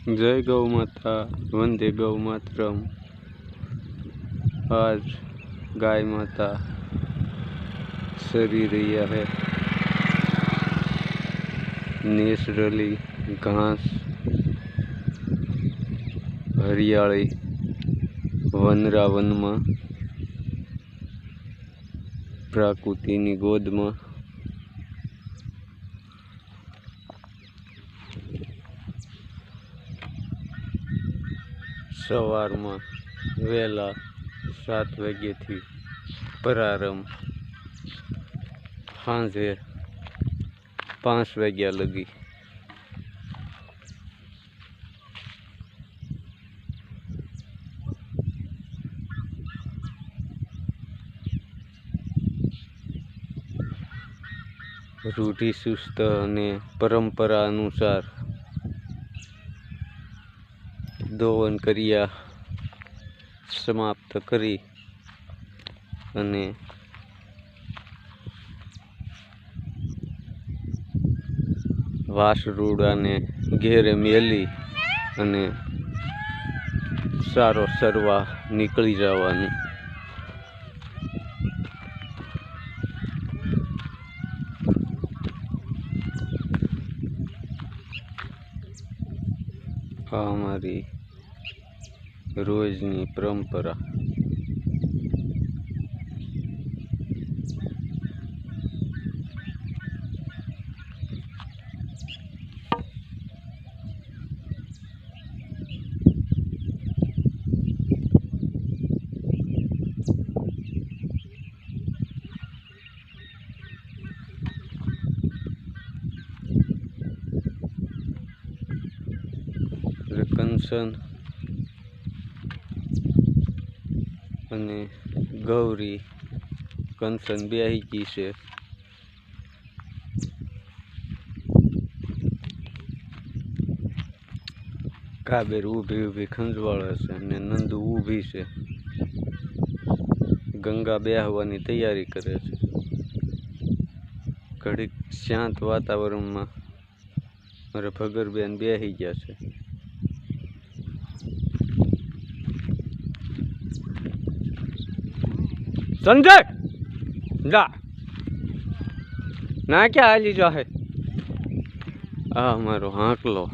જય ગૌ માતા, વંદે ગૌ માતરમ. આજ ગાય માતા સરી રહ્યા હે. નેચરલી ઘાસ, હરિયાળી વનરાવનમાં, પ્રાકૃતિની ગોદમાં સવારમાં વહેલા સાત વાગ્યાથી પ્રારંભ સાંજે પાંચ વાગ્યા લગી. રૂઢિ સુસ્ત અને પરંપરા અનુસાર દોવન કર્યા સમાપ્ત કરી અને વાસરૂડાને ઘેરે મેલી અને સારો સરવા નીકળી જવાનું. અમારી રોજની પરંપરા કંચન અને ગૌરી, કંસન બેહી ગઈ છે. કાબેર ઊભી ઊભી ખંજવાળે છે અને નંદુ ઊભી છે. ગંગા બેહવાની તૈયારી કરે છે. ઘડીક શાંત વાતાવરણમાં મારે ભગરબેન બેહી ગયા છે. સંજય જા. ના ક્યાં હાલી હે આ મારો હાંકલો.